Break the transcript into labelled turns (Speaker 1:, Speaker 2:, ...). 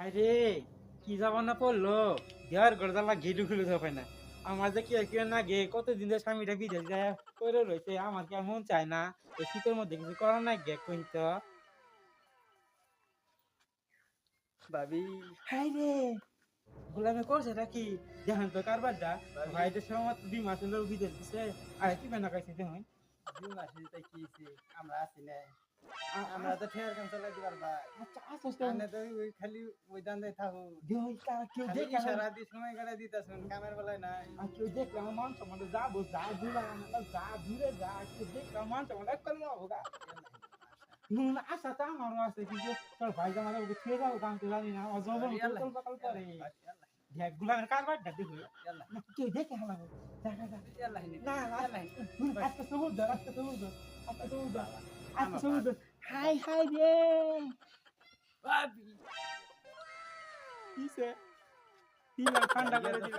Speaker 1: আরে কি যাব জামানা পড়ল দেওয়ার গড়দালা ঘেটু খুলে যাবে না আমার যে কি আর কি না গে কতদিন ধরে স্বামীটা বিদেশ যায় করে রয়েছে আমার কি মন চায় না? এই শীতের মধ্যে কিছু করা না গে কইন তো।
Speaker 2: ভাবি।
Speaker 1: হাই রে গোলামে করছে নাকি দেখেন তো কারবারটা। ভাইদের সময় দুই মাস হলো বিদেশ দিছে আর কি বেনা কাছে দেখুন।
Speaker 2: দুই মাসে তাই কি? আমরা আছি না। আমরা তো ঠেয়ার কাম চালাই দিবার ভাই।
Speaker 1: আসছ তো
Speaker 2: আপনি তো ওই খালি ওই দান্দে থাকো
Speaker 1: দেহ কেউ
Speaker 2: খালি
Speaker 1: দেখে
Speaker 2: সারা দিন সময় কাটাই দিতেছেন কামের বেলায় নাই।
Speaker 1: আর কেউ দেখলে আমার মান সম্মান যাব যা দূরে যা দূরে যা কেউ দেখলে আমার মান সম্মান এক করে যাব গা। হুম আশা তো আমারও আছে কিন্তু তোর ভাই জামাই ওকে ছেড়ে যাব কাম তো জানি না অজবন
Speaker 2: ইয়াল্লাহ,
Speaker 1: উতল করে দেখ গুলামের কারবার দেখো।
Speaker 2: ইয়াল্লাহ,
Speaker 1: কেউ দেখে হালাবো দেখা যা
Speaker 2: না
Speaker 1: না আজকে সবুজ আজকে সবুজ আজকে সবুজ আজকে সবুজ হাই হাই রে
Speaker 2: ভাবি
Speaker 1: কিসে ঠান্ডা করে দিল